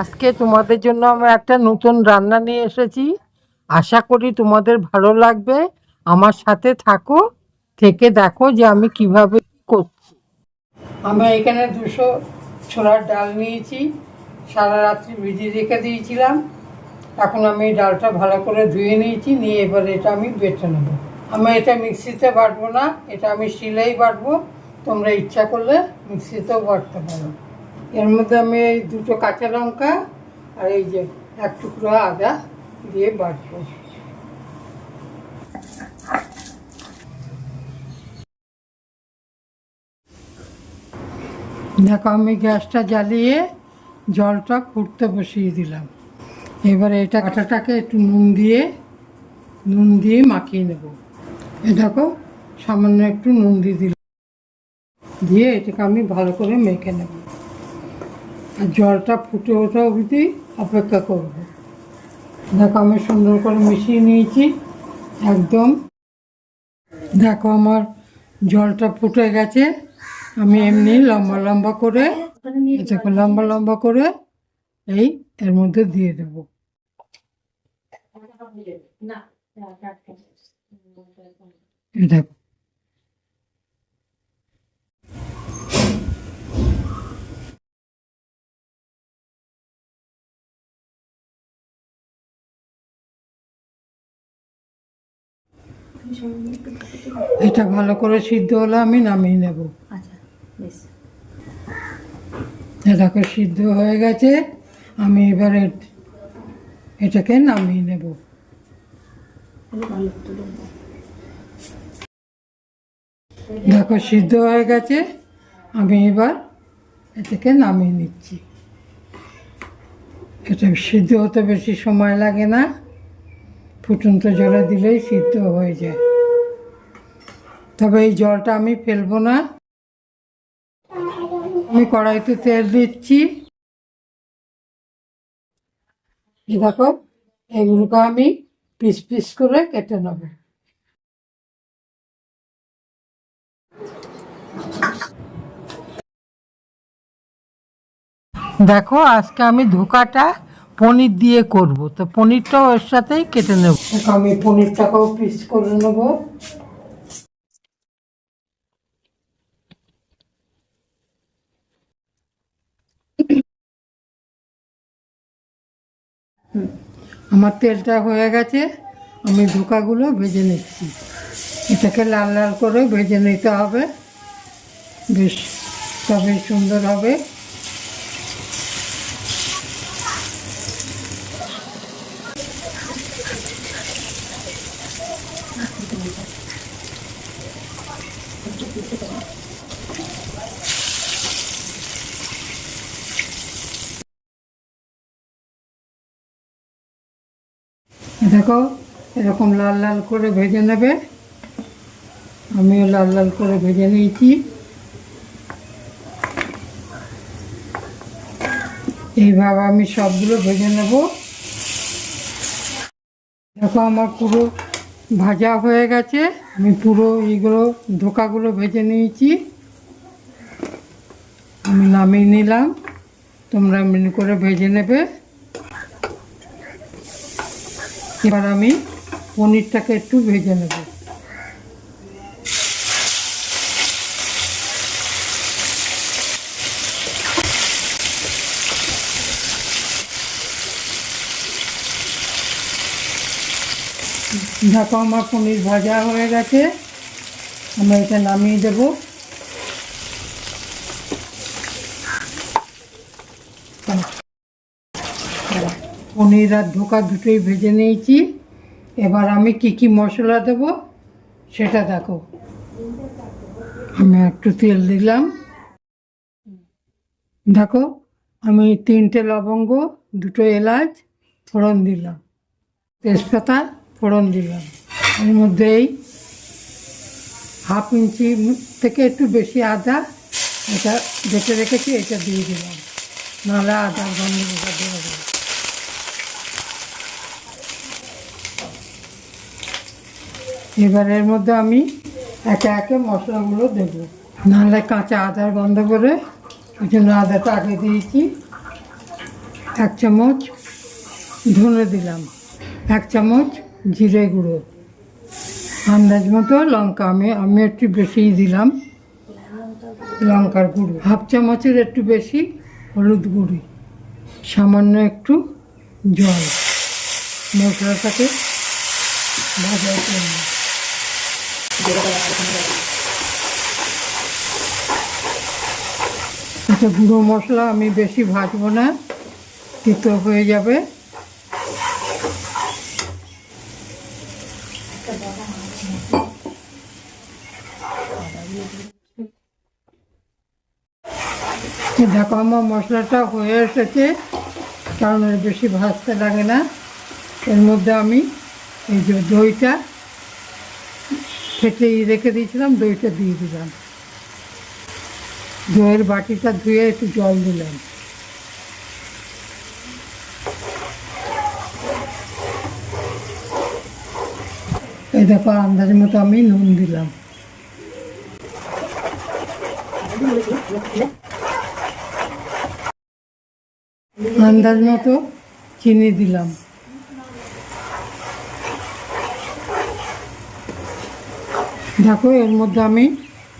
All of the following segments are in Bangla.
আজকে তোমাদের জন্য আমি একটা নতুন রান্না নিয়ে এসেছি। আশা করি তোমাদের ভালো লাগবে। আমার সাথে থাকো, থেকে দেখো যে আমি কীভাবে করছি। আমি এখানে দুশো ছোলার ডাল নিয়েছি। সারা রাত্রি ভিজিয়ে রেখে দিয়েছিলাম। এখন আমি ডালটা ভালো করে ধুয়ে নিয়েছি, নিয়ে এবার এটা আমি বেটে নেব। আমি এটা মিক্সিতে বাটবো না, এটা আমি শিলেই বাটবো। তোমরা ইচ্ছা করলে মিক্সিতেও বাটতে পারো। এর মধ্যে আমি এই দুটো কাঁচা লঙ্কা আর এই যে এক টুকরো আদা দিয়ে বাটবো দেখো, আমি গ্যাসটা জ্বালিয়ে জলটা ফুটতে বসিয়ে দিলাম। এবারে এটা আটাটাকে একটু নুন দিয়ে নুন দিয়ে মাখিয়ে নেব। এ দেখো, সামান্য একটু নুন দিয়ে দিলাম। দিয়ে এটাকে আমি ভালো করে মেখে নেব। জলটা ফুটে ওঠা অবধি অপেক্ষা করব। দেখো আমি সুন্দর করে মিশিয়ে নিয়েছি, একদম। দেখো আমার জলটা ফুটে গেছে, আমি এমনি লম্বা লম্বা করে, এটাকে লম্বা লম্বা করে এই এর মধ্যে দিয়ে দেবো। দেখো। এটা ভালো করে সিদ্ধ হলে আমি নামিয়ে নেব। আচ্ছা দেখো সিদ্ধ হয়ে গেছে। আমি এবারে এটাকে নামিয়ে নেব। দেখো সিদ্ধ হয়ে গেছে। আমি এবার এটাকে নামিয়ে নিচ্ছি। এটা সিদ্ধ হতে বেশি সময় লাগে না। ফুটন্ত জলে দিলেই সিদ্ধ হয়ে যায়। তবে এই জলটা আমি ফেলব না। আমি কড়াইতে তেল দিচ্ছি। দেখো, এগুলোকে আমি পিস পিস করে কেটে নেব। দেখো, আজকে আমি ধোকাটা পনির দিয়ে করব। তো পনিরটাও এর সাথেই কেটে নেব। আমি পনিরটাকেও পিস করে নেব। আমার তেলটা হয়ে গেছে। আমি ধোকাগুলো ভেজে নিচ্ছি। এটাকে লাল লাল করে ভেজে নিতে হবে। বেশ তবে সুন্দর হবে। দেখো, এরকম লাল লাল করে ভেজে নেবে। আমিও লাল লাল করে ভেজে নিয়েছি। এইভাবে আমি সবগুলো ভেজে নেব। দেখো, আমার পুরো ভাজা হয়ে গেছে। আমি পুরো এইগুলো, ধোকাগুলো ভেজে নিয়েছি। আমি নামিয়ে নিলাম। তোমরা এমনি করে ভেজে নেবে। এবার আমি পনিরটাকে একটু ভেজে নেব। দেখো আমার পনির ভাজা হয়ে গেছে। আমরা এটা নামিয়ে দেব। পনির আর ধোকা দুটোই ভেজে নিয়েছি। এবার আমি কি কি মশলা দেব সেটা দেখো। আমি একটু তেল দিলাম। দেখো, আমি তিনটে লবঙ্গ, দুটো এলাচ, ফোড়ন দিলাম। তেজপাতা, ফোড়ন দিলাম। এর মধ্যেই হাফ ইঞ্চি থেকে একটু বেশি আদা, এটা বেটে রেখেছি, এটা দিয়ে দিলাম। নাহলে আদার গন্ধ দেওয়া যাবে এবার এর মধ্যে আমি একে একে মশলাগুলো দেবো। নাহলে কাঁচা আদার গন্ধ করে ওই জন্য আদাটা আগে দিয়েছি। এক চামচ ধনে দিলাম। এক চামচ জিরে গুঁড়ো। আন্দাজ মতো লঙ্কা আমি আমি একটু বেশিই দিলাম লঙ্কার গুঁড়ো। হাফ চামচের একটু বেশি হলুদ গুঁড়ি। সামান্য একটু জল। মশলাটাকে ভাজার জন্য। এটা গুঁড়ো মশলা আমি বেশি ভাজবো না, তিতো হয়ে যাবে। দেখো আমার মশলাটা হয়ে এসেছে, কারণ বেশি ভাজতে লাগে না। এর মধ্যে আমি এই যে দইটা ফেটে রেখে দিয়েছিলাম, দইটা দিয়ে দিলাম। দইয়ের বাটিটা ধুয়ে একটু জল দিলাম। এই দেখো, আন্দাজ মতো আমি নুন দিলাম। আন্দাজ মতো চিনি দিলাম। দেখো, এর মধ্যে আমি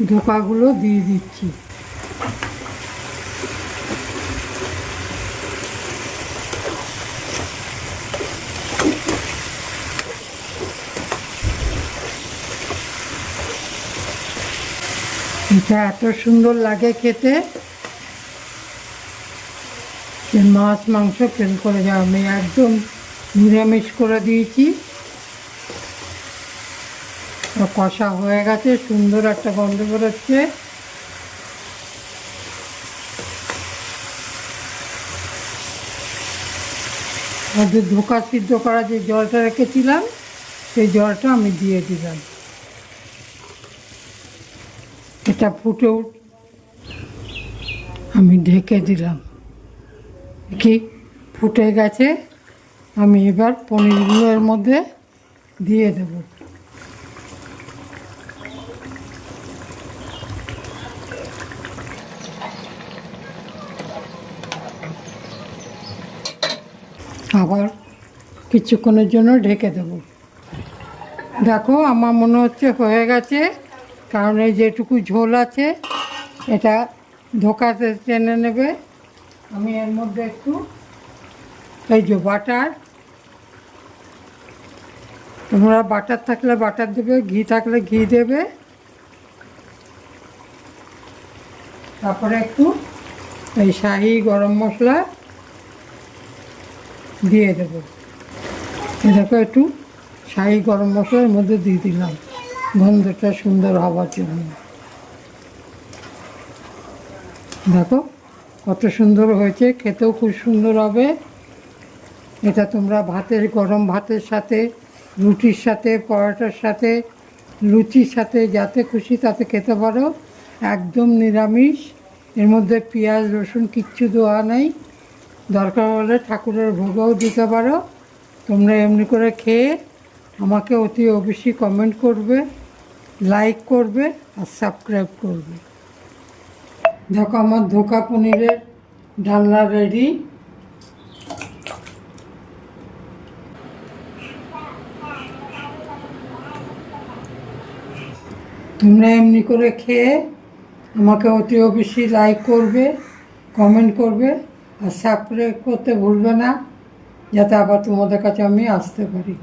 ধোকাগুলো দিয়ে দিচ্ছি। এটা এত সুন্দর লাগে খেতে। মাছ, মাংস ফেল করে যাও। আমি একদম নিরামিষ করে দিয়েছি। কষা হয়ে গেছে, সুন্দর একটা গন্ধ বেরোচ্ছে। মধ্যে ধোকা সিদ্ধ করা যে জলটা রেখেছিলাম, সেই জলটা আমি দিয়ে দিলাম। এটা ফুটে উঠ, আমি ঢেকে দিলাম। কি ফুটে গেছে, আমি এবার পনিরগুলো এর মধ্যে দিয়ে দেব। আবার কিছুক্ষণের জন্য ঢেকে দেব। দেখো, আমার মনে হচ্ছে হয়ে গেছে, কারণ এই যেটুকু ঝোল আছে, এটা ধোকাতে টেনে নেবে। আমি এর মধ্যে একটু এই যে বাটার, তোমরা বাটার থাকলে বাটার দেবে, ঘি থাকলে ঘি দেবে। তারপরে একটু এই শাহি গরম মশলা দিয়ে দেবো। এ দেখো একটু শাহি গরম মশলার মধ্যে দিয়ে দিলাম। গন্ধটা সুন্দর হওয়ার জন্য। দেখো কত সুন্দর হয়েছে, খেতেও খুব সুন্দর হবে। এটা তোমরা ভাতের, গরম ভাতের সাথে, রুটির সাথে, পরোটার সাথে, লুচির সাথে, যাতে খুশি তাতে খেতে পারো। একদম নিরামিষ। এর মধ্যে পেঁয়াজ, রসুন কিচ্ছু দেওয়া নেই। দরকার হলে ঠাকুরের ভোগও দিতে পারো। তোমরা এমনি করে খেয়ে আমাকে অতি অবশ্যই কমেন্ট করবে লাইক করবে আর সাবস্ক্রাইব করবে। দেখো আমার ধোকা পনিরের ডালনা রেডি তোমরা এমনি করে খেয়ে আমাকে অতি অবশ্যই লাইক করবে কমেন্ট করবে। আর সাবস্ক্রাইব করতে ভুলবে না যাতে আবার তোমাদের কাছে আমি আসতে পারি।